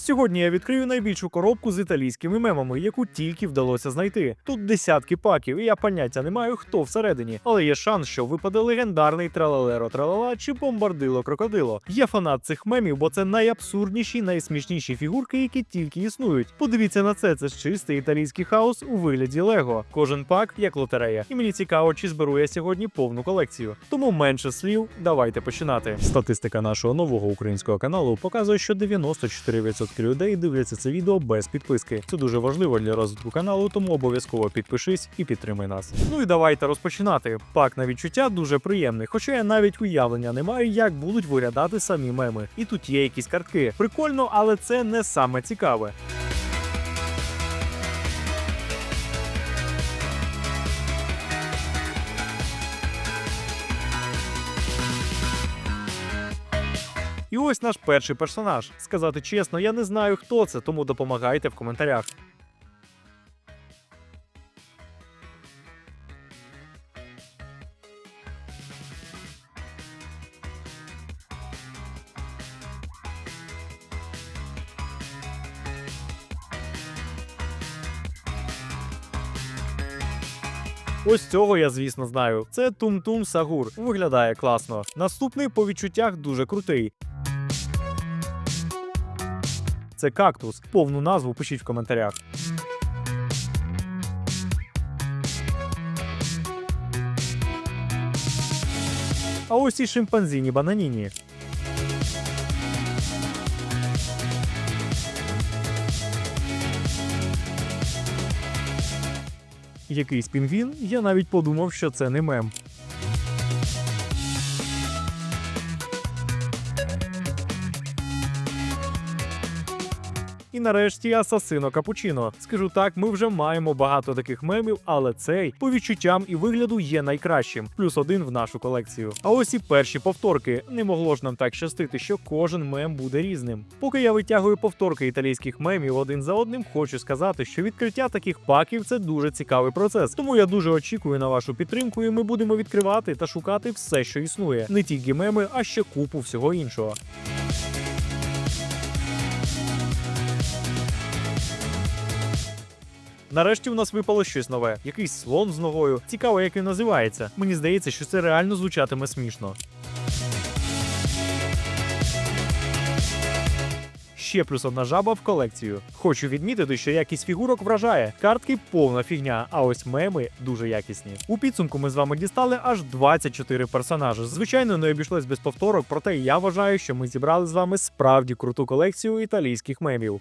Сьогодні я відкрию найбільшу коробку з італійськими мемами, яку тільки вдалося знайти. Тут десятки паків, і я поняття не маю, хто всередині, але є шанс, що випаде легендарний тралалеро тралала чи бомбардило крокодило. Я фанат цих мемів, бо це найабсурдніші, найсмішніші фігурки, які тільки існують. Подивіться на це, це ж чистий італійський хаос у вигляді Лего. Кожен пак як лотерея. І мені цікаво, чи зберу я сьогодні повну колекцію. Тому менше слів, давайте починати. Статистика нашого нового українського каналу показує, що 94% людей дивляться це відео без підписки. Це дуже важливо для розвитку каналу, тому обов'язково підпишись і підтримай нас. Ну і давайте розпочинати. Пак на відчуття дуже приємний, хоча я навіть уявлення не маю, як будуть виглядати самі меми. І тут є якісь картки. Прикольно, але це не саме цікаве. І ось наш перший персонаж. Сказати чесно, я не знаю, хто це, тому допомагайте в коментарях. Ось цього я, звісно, знаю. Це Тум-Тум Сагур. Виглядає класно. Наступний по відчуттях дуже крутий. Це кактус. Повну назву пишіть в коментарях. А ось і шимпанзіні бананіні. Якийсь пінгвін, я навіть подумав, що це не мем. І нарешті Асасино Капучино. Скажу так, ми вже маємо багато таких мемів, але цей по відчуттям і вигляду є найкращим. Плюс один в нашу колекцію. А ось і перші повторки. Не могло ж нам так щастити, що кожен мем буде різним. Поки я витягую повторки італійських мемів один за одним, хочу сказати, що відкриття таких паків це дуже цікавий процес. Тому я дуже очікую на вашу підтримку, і ми будемо відкривати та шукати все, що існує. Не тільки меми, а ще купу всього іншого. Нарешті у нас випало щось нове, якийсь слон з ногою. Цікаво, як він називається. Мені здається, що це реально звучатиме смішно. Ще плюс одна жаба в колекцію. Хочу відмітити, що якість фігурок вражає. Картки повна фігня, а ось меми дуже якісні. У підсумку ми з вами дістали аж 24 персонажі. Звичайно, не обійшлось без повторок, проте я вважаю, що ми зібрали з вами справді круту колекцію італійських мемів.